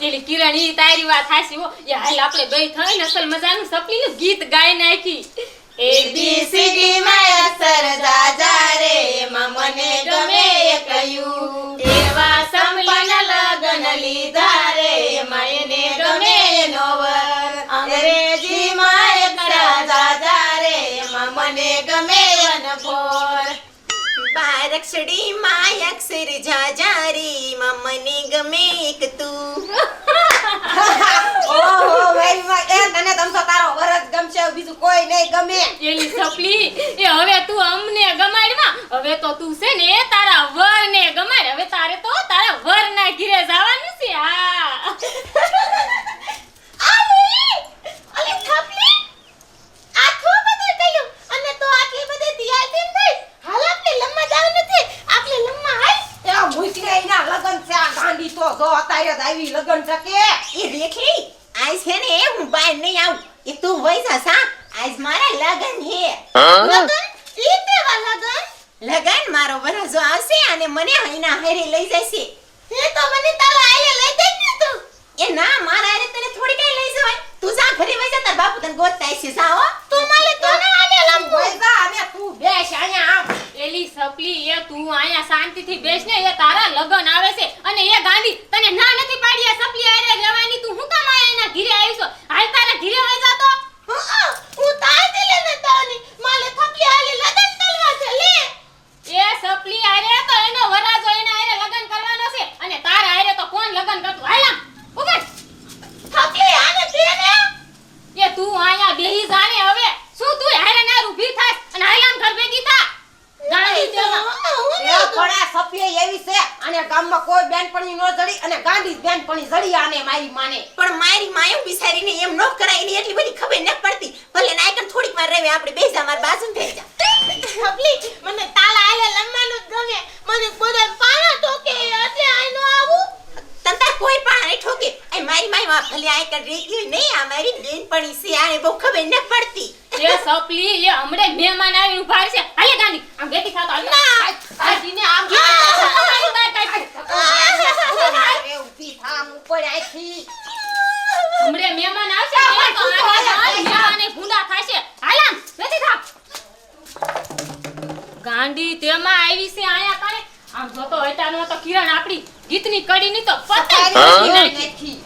એલી કિરણ તારી વાત હાસી હો. એ હાલ આપણે બે થઈ ને અસલ મજાનું સપલીનું ગીત ગાઈ નાખી. એ એબીસીડી માં અસર જાજા રે, એમાં મને ગમે એ કયું એવા સંપન્ન લગન લીધા રે, એમાં એને ગમે એનો અંગ્રેજી માં એકડા જાજા રે, એમાં મને ગમે બારક્ષડી માં અક્ષર જાજારી માં મને ગમે એક તું. ઓહો વેરી મચ એ તને તમસો તારો વરસ ગમશે બીજું કોઈ નહીં ગમે. એલી સપલી એ હવે તું અમને ગમાડમાં હવે તો તું છે ને તારા વર ને ગમાડ. હવે તારે તો તારા વર ના ઘીરે જવાનું છે હા. આલી અલે થપલી આ થો બધું કયું અને તો આટલી બધી તૈયાર થઈને થઈ હાલ આપણે લમ્મા જાવ નથી. આપણે લમ્મા હાલ. એ મુઠીએ એના લગન છે આ ગાંડી તો જો અતારે જ આવી લગન છે કે. એ રેખડી આજ છે ને હું બહાર નહીં આવું. એ તું વઈ જા સા. આજ મારા લગન હે. લગન? ઈ કેવા લગન? લગન મારો વરસો આવશે અને મને અહીંના હરે લઈ જશે. એ તો મને તારા આલે લઈ જઈ ને તું. એ ના મારા હારે તને થોડી કઈ લઈ જવાય. તું જા ઘરે વઈ જા તાર બાપુ તને ગોતતા છે જા હો. તું માલે તો ના આલે લંબુ અને તું બેસ અહીંયા આમ. એલી સપલી એ તું અહીંયા શાંતિથી બેસ ને એ તારા લગન આવે છે અને એ ગાંધી તને ના નથી પાડી સપલી આરે રહેવાની તું હું કામ આયા એના ઘીરે આવી છો હાલ તારા ઘીરે વઈ જાતો હા હું તાર દિલે ને તાની માલે થપલી આલે લગન કરવા છે લે. એ સપલી આરે તો એનો વરાજો એના આરે લગન કરવાનો છે. અને તારા આરે તો કોણ લગન કરતું? હાલ ઊભા. થપલી આને દે ને એ તું અહીંયા બેહી જાને હવે શું તું હારે ના ઊભી થાસ અને હાલામ ઘર ભેગી થા ગાંડી તેમાં એ એવી છે અને ગામમાં કોઈ બેનપણી નો જડી અને ગાંધી બેનપણી જડી આને મારી માને. પણ મારી માયું બિસારીને એમ ન કરાય એની એટલી બધી ખબર ન પડતી. ભલે નાયકન થોડીક વાર રહેવે આપણે બેસા માર બાજુ થઈ જા. મને તાલા આલે લમવાનું જ ગમે. મને બધા પાણા ટોકે એટલે આઈ નો આવું તંતા પણ ઠોકે એ મારી માય ભલે આઈ કર રેગલી નહીં આ મારી બેનપણી ઈસી આને બહુ ખબર ન પડતી. એ સપલી એ હમણે મહેમાન આવી ઊભા છે હાલે ગાની આમ બેઠી ખાતો ના. આ. દીને આમ તમારી બાર કાઢી ઊભી થા આમ ઉપર આઈથી હમણે મહેમાન આવશે ને તો આને ભૂંડા થાશે. હાલ બેઠી થા ગાંડી તેમાં આવી છે આયા કાને આમ જોતો હટાનો તો કિરણ આપણી. ગીતની કડીની તો પતંગ નાખી.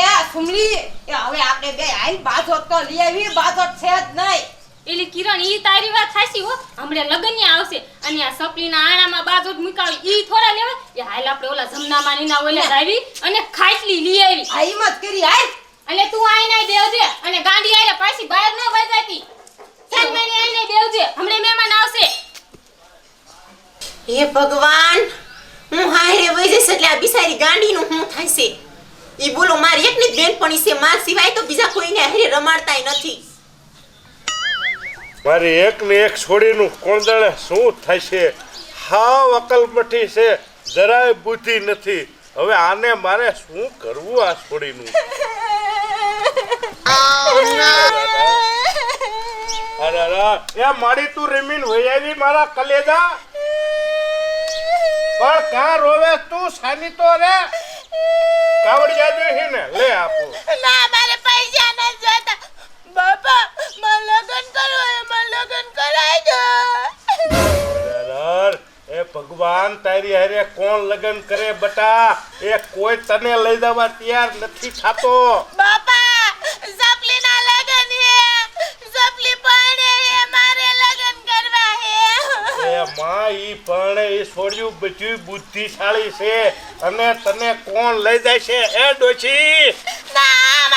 એ સુમલી એ હવે આપણે બે આઈ બાજોટ તો લઈ આવી બાજોટ છે જ નહીં. એલી કિરણ ઈ તારી વાત સાચી હો. હમણે લગનિયા આવશે અને આ સપલીના આણામાં બાજોટ મુકાવી ઈ થોડા લેવા. એ હાલ આપણે ઓલા જમનામાં નીના ઓલે આવી અને ખાટલી લઈ આવી. આ હિંમત કરી આઈ અને તું આઈને દેવજે અને ગાંડી આરે પાછી બહાર ન વઈ જાતી ચાલ મને આઈને દેવજે હમણે મહેમાન આવશે. હે ભગવાન હું હારે વહી જઈશ એટલે આ બિસારી ગાંડીનું હું થશે એ બોલો મારી એકની જ બેનપણી છે માર સિવાય તો બીજા કોઈને હારે રમાડતાય નથી મારી એક ને એક છોડીનું કોણ જાણે શું થશે હાવ અકલમઠી છે જરાય બુદ્ધિ નથી હવે આને મારે શું કરવું આ છોડીનું અરે અરે એ મારી તું રીમીન વૈયાવી મારા કલેજા પણ કા રોવે તું? સાની તો રે. કાવડિયા જોઈ ને લે આપો. ના મારે પૈસા ન જોતા. બાપા મારે લગન કરો એ મારે લગન કરાઈ દો અરર, એ ભગવાન તારી હારે કોણ લગન કરે બટા? એ કોઈ તને લઈ જવા તૈયાર નથી થાતો. બાપા સપલીના લગન છે. સપલી પરણે છે મારે લગન કરવા છે. એ માં ઈ પણ એ છોડ્યું બધું બુદ્ધિશાળી છે. અને તને કોણ લઈ જાય છે? એ ડોશી! ના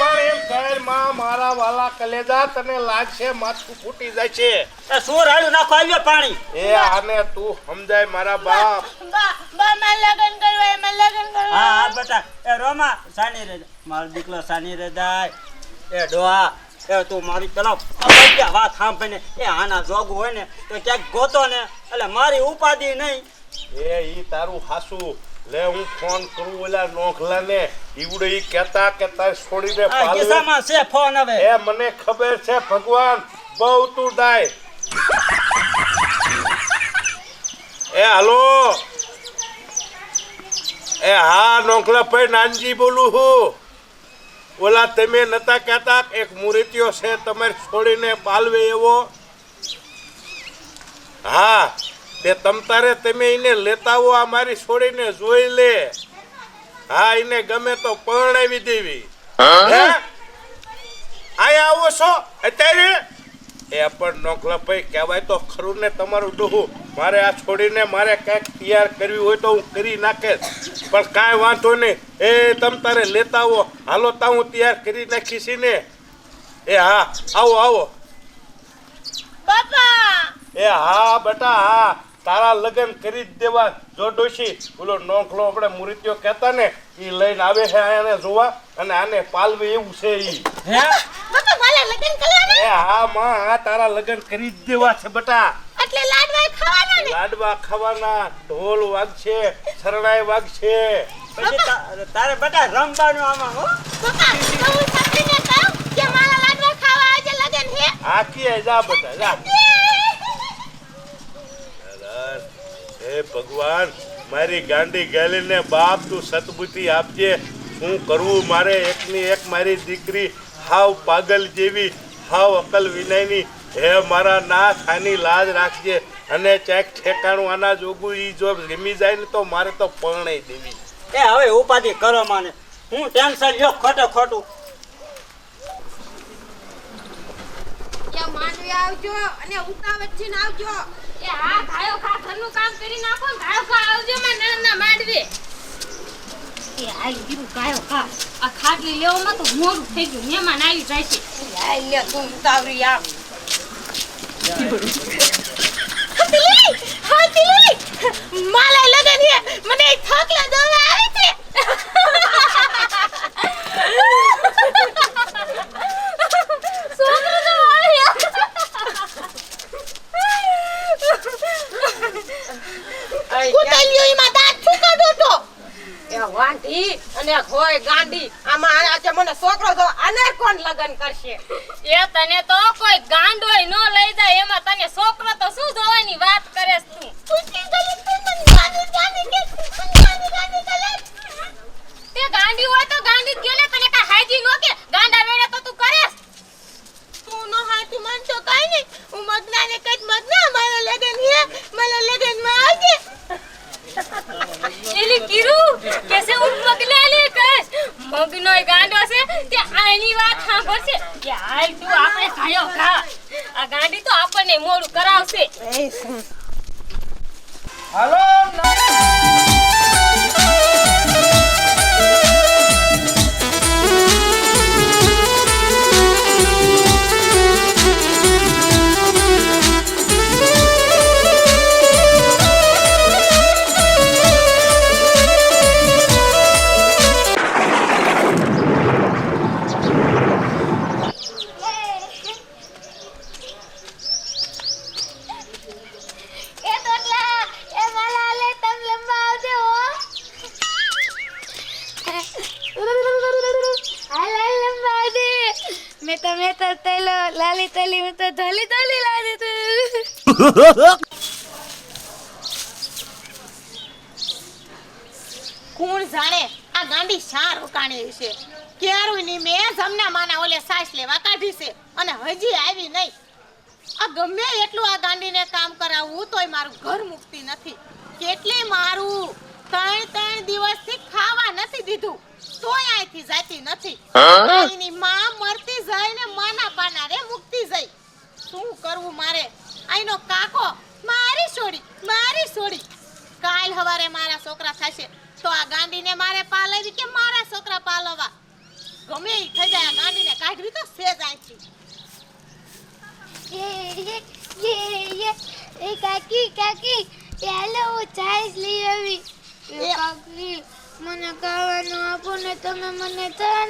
મારે એ પણ એમ માં વાલા કલેજા તને લાગશે માથું ફૂટી જાય છે. એ શું રાડ્યું નાખો આવ્યો પાણી. એ આને તું સમજાય મારા બાપ. બા બા છે આમાં સાની રે મારો દીકરો સાની રે જાય એ ડોહા. એ તું મારી પેલા વાત સાંભળીને એ આના જોગું હોય ને તો ક્યાંક ગોતો ને એટલે મારી ઉપાધિ નહીં. એ ઈ તારું હાસુ. લે હું ફોન કરું ઓલા નોખલાને. ઈવડે ઈ કેતા કેતા છોડીને આ પાલવે કિસ્સામાં છે ફોન હવે? એ મને ખબર છે ભગવાન. બહુ તું ડાય. એ હાલો. એ હા નોખલા ભાઈ નાનજી બોલું હું. ઓલા તમે નતા કહેતા એક મૂર્તિઓ છે તમારે છોડીને પાલવે એવો? હા તે તમ તારે તમે એને લેતા હો આ મારી છોડીને જોઈ લે. હા એને ગમે તો પરણાવી દેવી. આયા આવો છો? અત્યારે? એ પણ નોખલા ભાઈ કહેવાય તો ખરું ને તમારું ડોહું. મારે આ છોડીને મારે કાંઈક તૈયાર કરવી હોય તો હું કરી નાખે પણ કાંઈ વાંધો નહીં. એ તમ તારે લેતા આવો. હાલો તા હું તૈયાર કરી નાખીશ ને એ હા આવો આવો. પપ્પા એ હા બેટા હા. તારા લગ્ન કરી જ દેવા જો ડોશી ઓલો નોખલો આપણે મૂર્તિઓ કહેતા ને એ લઈને આવે છે આને જોવા અને આને પાલવે એવું છે ઈ. હે? એ હા માં હા તારા લગ્ન કરી જ દેવા છે બેટા. એટલે લાડવા ખાવાના ને? લાડવા ખાવાના ઢોલ વાગશે શરણાઈ વાગશે. પછી તારે બધા રમવાનું આમાં હો? પપ્પા તો હું સમજીને કહું કે મારા લાડવા ખાવા આજે લગન હે? આ કીએ જા બધા જા. હે ભગવાન મારી ગાંડી ગાલીને બાપ તું સતબુદ્ધિ આપજે. શું કરવું મારે એકની એક મારી દીકરી હાવ પાગલ જેવી હાવ અકલ વિનાયની. હે મારા નાથ આની લાજ રાખજે. અને ચેક ઠેકાણું આના જોગું ઈ જો રીમી જાય ને તો મારે તો પરણે દેવી. એ હવે ઉપાધિ કરો માને. હું ટેન્શન લ્યો ખોટે ખોટું. માંડવી આવજો અને આવજો. એ હા ગાયો ખા ઘરનું કામ કરી નાખો ગાયો ખા આવજો માં નાના માંડવે. એ હાલ ગીરું ગાયો ખા. આ ખાટલી લેવામાં તો મોડું થઈ ગયું મહેમાન આવી જાય છે. લે તું ઉતાવળી આવ. હતીલી હતીલી મારા લગ્ન હે મને થકલા દવા આવે છે છોકરો તો વાળ્યો કુતલિયો એમાં દાંત ફૂકડો તો એ વાંઢી અને હોય ગાંડી આમાં આજે મને છોકરો તો આને કોણ લગ્ન કરશે એ તને તો કોઈ ગાંડોય ન લઈ જાય એમાં તને છોકરો તો શું જોવાની વાત કરેસ તું પૂછી ગલી તું મને ગાની ગાની કે ગાની ગાની કરે તે ગાંડી હોય તો ગાંડી જ કે ને તને કાંઈ હાજી નો કે ગાંડા વેડે તો તું કરેસ તું નો હાથી મન તો કાઈ નહીં હું મગના ને કઈ મગના મારા લગન હે મારા લગનમાં આવજે એલી કીરું કેસે ઉન મગના લે કસ મગનોય ગાંડો છે તે આની વાત સાંભળશે? કે હાલ તું આપણે ખાયો ખા આ ગાંડી તો આપણને મોડું કરાવશે. હાલો એ કોણ જાણે આ ગાંડી શા રોકાણી હશે? ક્યારું ની મેં જમના માના ઓલે સાસ લેવા કાઢી છે અને હજી આવી નહીં. આ ગમે એટલું આ ગાંડીને કામ કરાવવું તોય મારું ઘર મુકતી નથી. કેટલી મારું? ત્રણ ત્રણ દિવસથી ખાવા નથી દીધું. તોય અહીંથી જાતી નથી. એની માં મરતી જાય ને માના પાના રે મુકતી જાય શું કરવું મારે? આઈનો કાકો મારી છોડી મારી છોડી કાલ હવારે મારા છોકરા થશે તો આ ગાંડીને મારે પાલવી કે મારા છોકરા પાલવા ગમે ઈ થઈ જાય ગાંડીને કાઢવી તો છે. જ આંચી યે યે એ કાકી કાકી ચાલો હું ચાય લઈ આવી. કાકી. મને ખાવાનું આપો ને તમે મને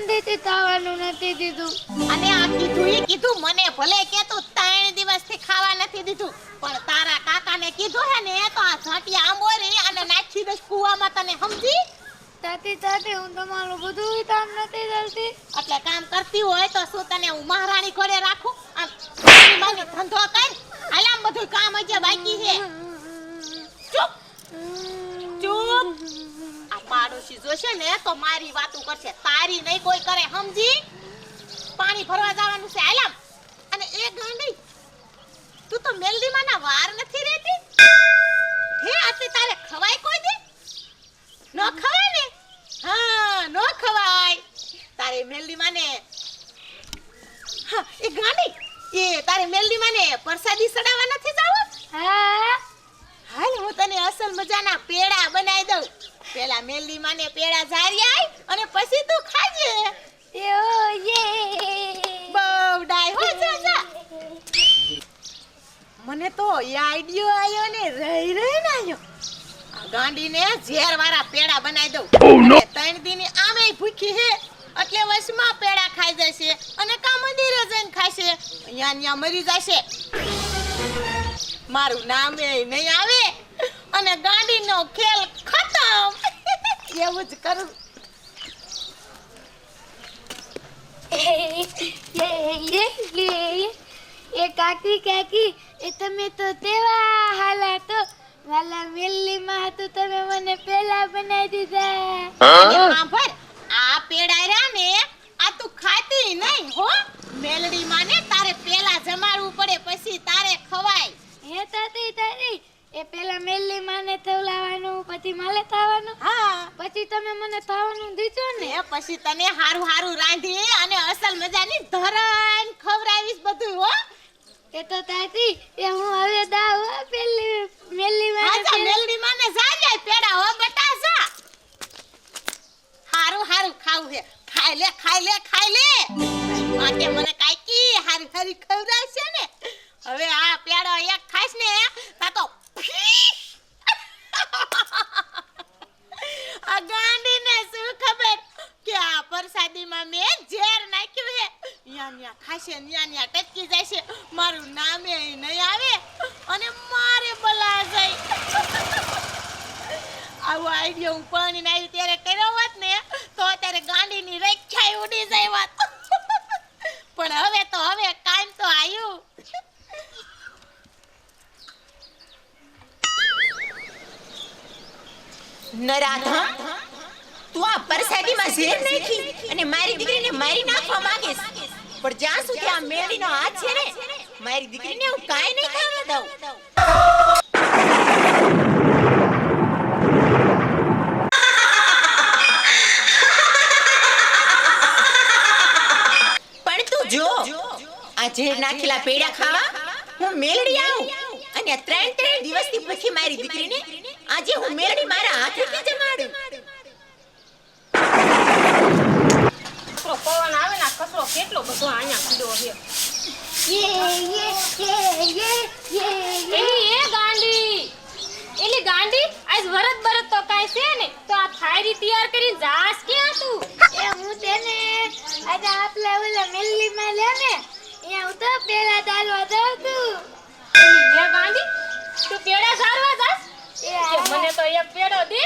દીથી ખાવાનું નથી દીધું. અને આ કીધું એ કીધું મને ભલે કે તું ત્રણ દિવસથી ખાવા નથી દીધું પણ તારા કાકાને કીધું હે ને તો આ ઝાંટિયા આંબોરી અને નાખી દઈશ કુવામાં તને સમજી? તાતી તાતી હું તમારું બધું કામ નથી કરતી. એટલે કામ કરતી હોય તો શું તને હું મહારાણી ઘરે રાખું? આમ મારી ધંધો કર. હાલ આમ બધું કામ હજી બાકી છે. ચૂપ. ચૂપ. પાડોશી જોશે ને તો મારી વાતો કરશે તારી નહીં કોઈ કરે સમજી? પાણી ભરવા જવાનું છે હાલ આમ. અને એ ગાંડી તું તો મેલદીમાં ના વાર નથી રહેતી હે આટલી તારે ખવાય કોઈ દી? ન ખવાય ને? હા ન ખવાય. તારે મેલદીમાં માને હા એ ગાંડી એ તારે મેલદીમાં માને પ્રસાદી સડાવવા નથી જાવ? હા. હાલ હું તને અસલ મજાના પેડા બનાવી દઉં. પેલા મેલડી માને પેડા ઝારી આય અને પછી તું ખાજે. યો યે બહુ ડાય હો જા જા. મને તો એ આઈડિયો આયો ને રહી રહી ને આયો. ગાંડીને ઝેર વાળા પેડા બનાવી દઉં. ત્રણ દિન આમે ભૂખી હે એટલે વશમાં પેડા ખાઈ જશે અને કા મંદિરે જઈને ખાશે. અહીંયા ત્યાં મરી જશે. મારું નામ એ નહીં આવે. અને ગાંડીનો ખેલ એવું જ કરું? એ કાકી કાકી એ તમે તો તેવા હાલા તો વાલા મેલ્લી માં તો તમે મને પેલા બનાવી દીધા. સાંભળ, આ પેડા રહ્યા ને આ તું ખાતી નહીં હો. મેલડી માને તારે પેલા જમાડવું પડે પછી તારે ખવાય. હે તાતી તારી. એ પેલા મેલ્લી માને થવલાવાનું પછી માલે થવાનું. હા પછી તમે મને થવાનું દીધું ને? ને પછી તને હારું હારું રાંધી અને અસલ મજાની ધરણ ખવડાવીશ બધું હો. એ તો તાતી એ હું હવે દાવ પેલી મેલી માં હા મેલડી માને જા જાય પેડા હો બટા જા. હારું હારું ખાવું છે. ખાઈ લે ખાઈ લે ખાઈ લે. માટે મને કાકી હારી હારી ખવડાવશે ને. હવે આ પેડો એક ખાઈશ ને તા તો ફીશ. ગાંડીને શું ખબર? કે આ પરસાદીમાં મેં ઝેર નાખ્યું હે ન્યા ન્યા ખાશે, ન્યા ન્યા ટચકી જશે. મારું નામે નહીં આવે અને મારે બલા જાય. આવો આઈડિયો હું પાણી ના આવ્યું ત્યારે કર્યો હોત ને, તો અત્યારે ગાંડીની રેખાઈ ઉડી જાય વાત. પણ હવે તો હવે કાંઈ તો આવ્યું નરાધમ, તું આ પરસાદીમાં ઝેર નાખી અને મારી દીકરીને મારી નાખવા માંગે પણ જ્યાં સુધી આ મેળીનો હાથ છે ને, મારી દીકરીને હું કાંઈ નહીં ખાવા દઉં. પણ તું જો, આ ઝેર નાખેલા પેડા ખાવા હું મેલડી આવું. અને ત્રણ ત્રણ દિવસથી પછી મારી દીકરીને આજે હું મેલડી મારા હાથેથી જમાડું કચરો પવન આવે ને આ કચરો કેટલો બધો અહીંયા પીડો છે. એલી એ ગાંડી એલી ગાંડી આજ વરત બરત તો કાંઈ છે ને તો આ થાયરી તૈયાર કરી જાસ ક્યાં તું? એ હું તેને આજે આપલા ઓલા મેલ્લી માં લે ને અહીંયા હું તો પેલા દાલવા જાઉં તું એલી એ ગાંડી? તું પેડા સારવા જાસ એ એ મને તો એક પેડો દે.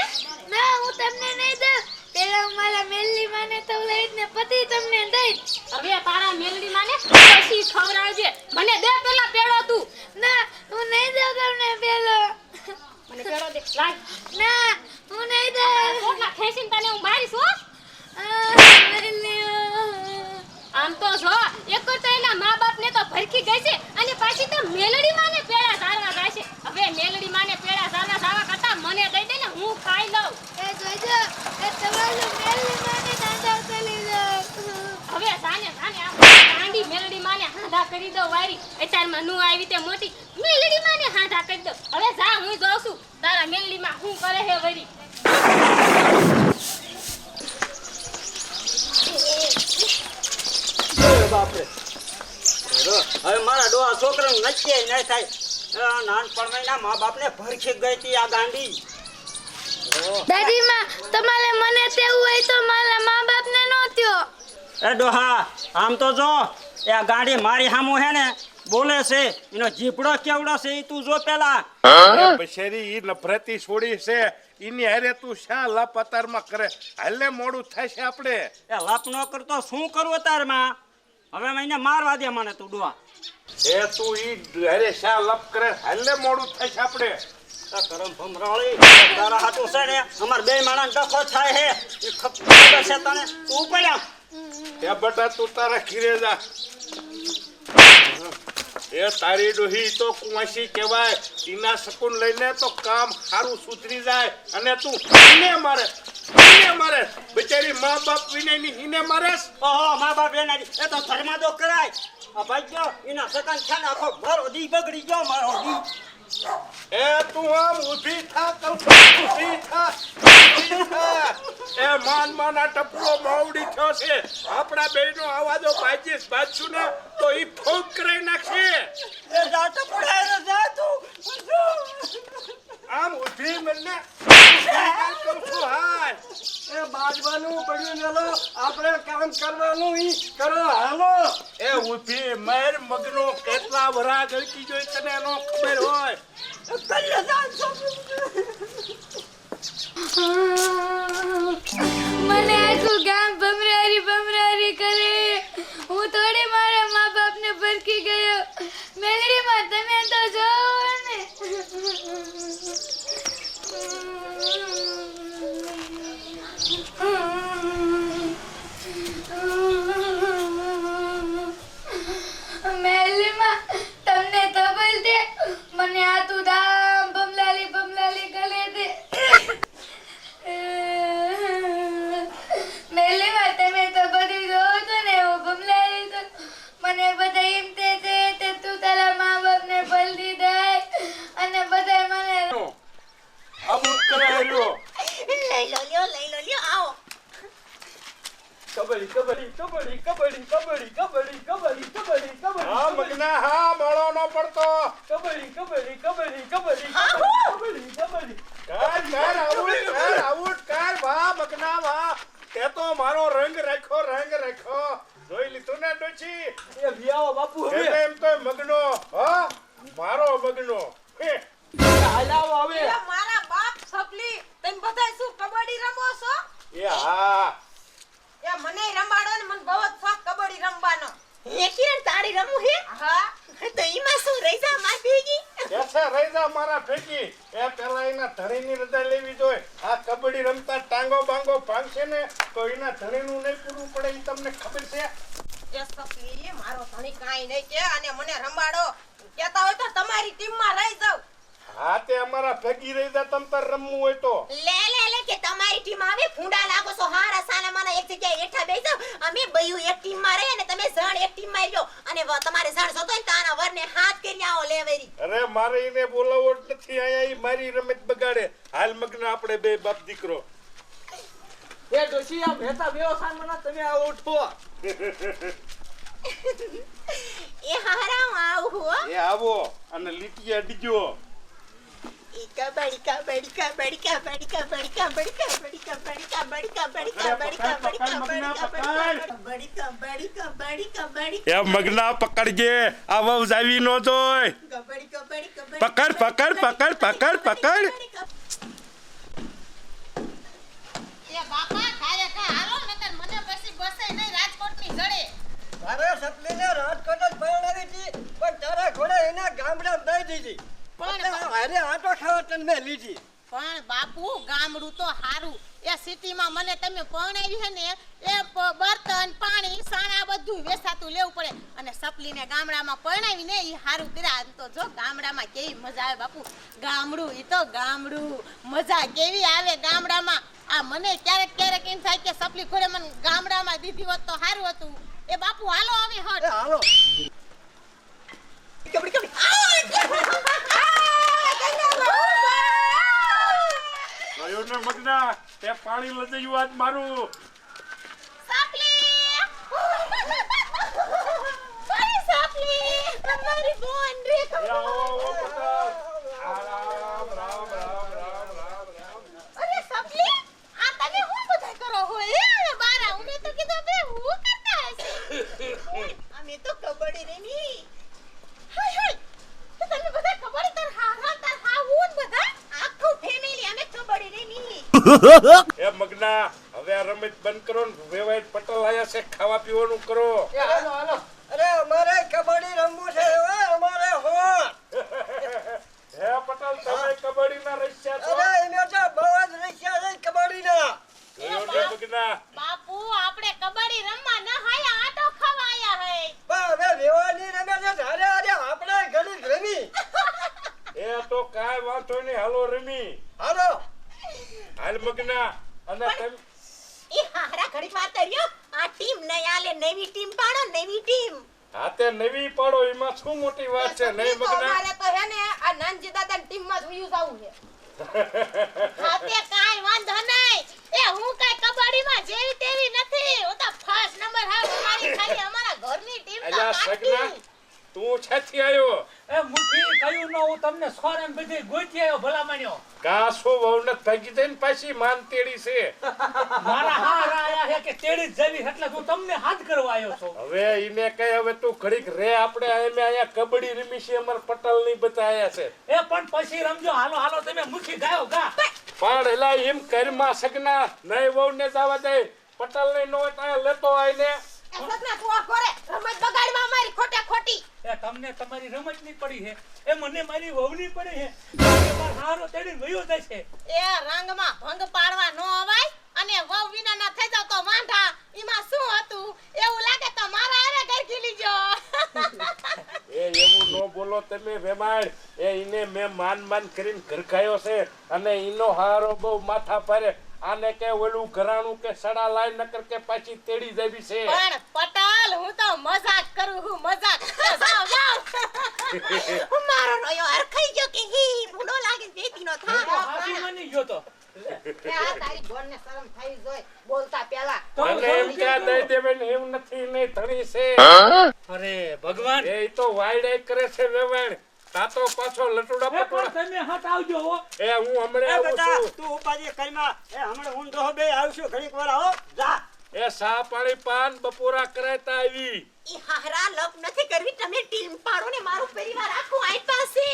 ના હું તમને નહીં દઉં. પેલા મારા મેલ્લી માને તો લઈને પછી તમને દઈ હવે તારા મેલડી માને પછી ખવડાવજે. મને દે પેલા પેડો તું. ના હું નહીં દઉં તમને પેલો. મને પેડો દે. લાગ ના હું નહીં દઉં. કોટલા ખેંચીને તને હું મારીશ હો. આમ તો જો એક તો એના મા બાપ ને તો ભરખી ગઈ છે અને પાછી તો મેલડી માને પેડા સારવા જાય છે. હવે મેલડી માને પેડા સારવા સારવા કરતા મને દઈ દે ને હું ખાઈ લઉં. એ જોજો એ તમારું મેલડી માને દાદા કરી દો. હવે સાને સાને આ દાંડી મેલડી માને હાંધા કરી દો વારી. અત્યારમાં નું આવી તે મોટી મેલડી માને હાંધા કરી દો. હવે જા હું જોઉં છું. તારા મેલડી માં હું કરે હે વરી? બાપરે. હવે મારા ડોહા છોકરાનું નક્કી નહીં થાય. મારી હામો હે બોલે છે એનો જીપડો કેવડો છે એ તું જો પેલા. શેરી ઈ નફરતી છોડી છે. એની હારે તું શા લાપતારમાં કરે? હાલે મોડું થશે આપણે. એ લાપ નો કરતો શું કરવું તારમાં હવે મને મારવા દે મને તું ડોહા. એ તું ઈ હારે શા લપ કરે? હાલે મોડું થશે આપણે. આ કરમ ભમરાળી તારા હાટું છે ને અમાર બે માણસ ડખો થાય હે. એ ખબર છે તને? તું પડ્યા એ બટા તું તારા ખીરે જા. એ તારી ડોહી તો કુંવાસી કહેવાય. એના સકુન લઈને તો કામ સારું સુધરી જાય અને તું મારે. ઈને મારે. બિચારી મા બાપ વિને ની ઈને મારેસ ઓહો મા બાપ એના એ તો ધર્માદો કરાય. આ ભાઈ ગયો એના સકન છે ને આખો મારો દી બગડી ગયો મારો દી એ તું આમ ઊભી થા છું, ઊભી થા ઊભી થા. એ માન માન આ ટપકો માવડી થયો છે. આપણા બેયનો અવાજો બાજીસ બાજશું ને તો ઈ ફોક કરી નાખશે. એ જા તો રે જા તું આમ ઊભી મને એ બાજવાનું પડ્યું ને આપણે કામ કરવાનું ઈ કરો હાલો. એ ઊભી મેર મગનો કેટલા વરા ગળકી જોઈ તને એનો ખબર હોય. 跟着他，走走。કરાયો લઈ લો લ્યો લઈ લો લ્યો આવો કબડ્ડી કબડ્ડી કબડ્ડી કબડ્ડી કબડ્ડી કબડ્ડી કબડ્ડી કબડ્ડી હા મગના હા મોળો નો પડતો કબડ્ડી કબડ્ડી કબડ્ડી કબડ્ડી આહુ! કબડ્ડી કબડ્ડી કાર કાર આઉટ કાર આઉટ કાર વાહ મગના વાહ તે તો મારો રંગ રાખો રંગ રાખો જોઈ લીધું ને ડોચી એ વિયાવો બાપુ હવે એમ તો મગનો હા મારો મગનો હાલાવો હવે મારા સપલી તમે બધા શું કબડ્ડી રમો છો? એ હા. એ મને રમાડો ને મને બહુ જ શોખ કબડ્ડી રમવાનો. એ કિરણ તારી રમું હે? હા. તો ઈમાં શું રહી માં ભેગી? કેસે રહી જા મારા ભેગી. એ પેલા એના ધણીની રજા લેવી જોઈએ. આ કબડ્ડી રમતા ટાંગો બાંગો ભાંગશે ને તો એના ધણીનું નહીં પૂરું પડે એ તમને ખબર છે? એ સપલી મારો ધણી કાંઈ નહીં કે અને મને રમાડો. કહેતા હોય તો તમારી ટીમમાં રહી જાવ હા તે અમારા ભેગી રહી જા તમ તાર રમવું હોય તો. લે લે લે કે તમારી ટીમ આવે ફૂંડા લાગો છો હારા સાને માના એક જગ્યાએ એઠા બેસો. અમે બયું એક ટીમમાં રહે ને તમે જણ એક ટીમમાં રહ્યો અને તમારે જણ જોતો ને તાના વરને હાથ કરી આવો લેવેરી અરે મારે એને બોલાવો નથી. અહીંયા ઈ મારી રમત બગાડે. હાલ મગના આપણે બે બાપ દીકરો. એ ડોશી આ ભેતા વ્યવસાય મને તમે આવો ઉઠો. એ હારા આવું હો. એ આવો અને લીટી અડીજો એ મગના પકડજે આ વહુ નો જોય પકડ પકડ પકડ પકડ પકડ રાજકોટ પણ તારા ઘોડે એના ગામડા દઈ દીધી પણ અરે આટો ખાવા તને મેં લીધી. પણ બાપુ ગામડું તો હારું. એ સિટીમાં મને તમે પરણાવી છે ને એ બર્તન પાણી સાણા બધું વેસાતું લેવું પડે. અને સપલીને ગામડામાં પરણાવી ને એ હારું કર્યા. તો જો ગામડામાં કેવી મજા આવે બાપુ. ગામડું એ તો ગામડું. મજા કેવી આવે ગામડામાં. આ મને ક્યારેક ક્યારેક એમ થાય કે સપલી ઘોડે મને ગામડામાં દીધી હોત તો સારું હતું. એ બાપુ હાલો હવે હટ. હાલો. ગયો ને મગના, તે પાણી લજયું આજ મારું. સાપલી કબડ્ડી રમી હાય બધા ખબર તર હા હા તર હા હું બધા આખું ફેમિલી એ મગના હવે આ રમત બંધ કરો ને વેવાઈ પટેલ આયા છે ખાવા પીવાનું કરો. અરે અમારે કબડ્ડી રમવું છે હવે અમારે હો. હે પટલ તમે કબડ્ડીના રશિયા છો? અરે એને તો બહુ જ રશિયા છે કબડ્ડી ના બાપુ આપણે કબડ્ડી રમવા ન હાયા આટો ખાવા આયા હે. બા હવે વેવાની રમે છે અરે અરે આપણે ઘણી રમી. એ તો કાય વાંધો નહીં હાલો રમી. મગના અને તેમ ઈ હારા ઘડીક કર્યો આ ટીમ નહીં આલે નવી ટીમ પાડો નવી ટીમ. હાથે નવી પાડો એમાં શું મોટી વાત છે નહીં મગના? મારે તો હે ને આ નાનજી દાદાની ટીમમાં જ વયું જાવું છે. ખાતે કાઈ વાંધો નઈ એ હું કાઈ કબડ્ડીમાં જેવી તેવી નથી. હું તો ફર્સ્ટ નંબર હા અમારી ખાલી અમારા ઘરની ટીમ તો અલ્યા સગના તું છેથી આવ્યો? એ કયું ન હું તમને સોરન બધી ગોતી આવ્યો ભલા માન્યો. કાસો વહુને ભાગી જઈને પાછી માન તેડી છે. મારા હાર આયા છે કે તેડી જવી એટલે હું તમને હાથ કરવા આવ્યો છું. હવે ઈને કઈ હવે તું ઘડીક રે આપણે અમે અહીંયા કબડ્ડી રમી છે અમાર પટેલની બધા આયા છે. એ પણ પછી રમજો હાલો હાલો તમે મુખી ગાયો ગા. પણ એલા એમ કરમા સગના નહીં વહુ ને જવા દે. પટેલની નો ત્યાં લેતો આઈને સગના તું આ કરે રમત બગાડવા અમારી ખોટે ખોટી. એ તમને તમારી રમતની પડી છે એ મને મારી વહુની પડે છે હારો તેડી વયો જશે એ રંગમાં ભંગ પાડવા નો અવાય અને વહુ વિના ના થઈ જાવ તો વાંઢા. એમાં શું હતું? એવું લાગે તો મારા હારે ઘર ખીલી જો એ એવું નો બોલો તમે વેમાળ. એ ઈને મેં માન માન કરીને ઘરખાયો છે અને ઈનો હારો બહુ માથા પારે આને કે ઓલું ઘરાણું કે સડા લાઈ નકર કે પાછી તેડી દેવી છે. પણ પટલ હું તો મજાક કરું હું મજાક. જાવ જાવ મારો નયો હરખાઈ ગયો કે હી ભૂંડો લાગે જેતી નો થા હાજી માની ગયો તો. એ આ તારી બોનને શરમ થઈ જોઈ બોલતા પહેલા. તો અને એમ ક્યાં ને એમ નથી નહીં ધણી છે. અરે ભગવાન. એ તો વાયડે કરે છે વેવાણ. તા તો પાછો લટુડા એ પટુડા પણ તમે હાથ આવજો હો. એ હું હમણે આવું બેટા છું. તું ઉપાજી કઈમાં એ હમણે હું દોહ બે આવશું ઘડીક વાર આવો જા. એ સા પાણી પાન બપોરા કરાયતા આવી. ઈ હારા લપ નથી કરવી તમે ટીમ પાડો ને મારું પરિવાર આખું આઈ પાસે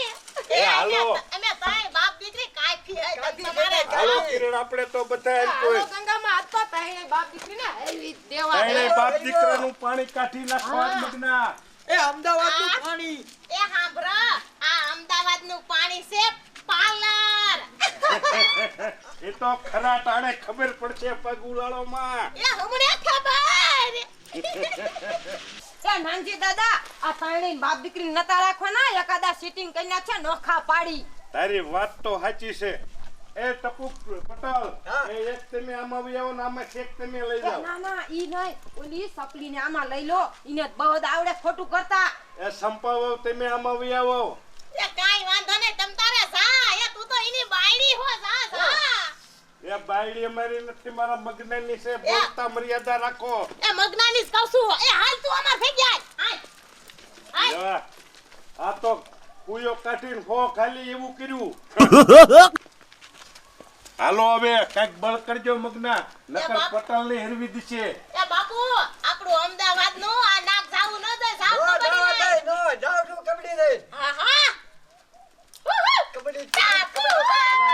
એ હાલો. અમે તાય બાપ દીકરી કાફી હે તમારે હાલો કિરણ આપણે તો બધા એમ કોઈ. ગંગામાં હાથ પા તાય બાપ દીકરીને હેલવી દેવા એને બાપ દીકરાનું પાણી કાઢી નાખવા મગના. એ અમદાવાદનું પાણી. એ સાંભળો આ અમદાવાદનું પાણી છે પાલર એ તો ખરા ટાણે ખબર પડશે પગ ઉડાળોમાં એ હમણે ખબર. એ નાનજી દાદા આ પાણી બાપ દીકરી નતા રાખવાના? એકાદા સીટિંગ કરી નાખશે નોખા પાડી. તારી વાત તો સાચી છે. એ ટપુ પટેલ. એ એક તમે આમાં આવી ને આમાં છેક તમે લઈ જાઓ. ના ના ઈ નહીં. ઓલી સપલીને આમાં લઈ લો. ઈને બહુ આવડે ખોટું કરતા. એ સંપાવો તમે આમાં એ કાઈ વાંધો નહીં તમ તારે જા. એ તું તો એની બાયડી હો જા જા. એ બાયડી અમારી નથી મારા મગનાની છે. બોલતા મર્યાદા રાખો. એ મગનાની જ કહું છું. એ હાલ તું અમાર થઈ જાય હાલ. આ તો કુયો કાઢીને હો ખાલી એવું કર્યું. હાલો હવે કંઈક બળ કરજો મગના નકર પટલ ને હેરવી દીશે એ બાપુ આપણું અમદાવાદનું આ નાક જાવ ન દે જાવ તો કબડી દે નો જાવ તો કબડી દે હા હા. કબડી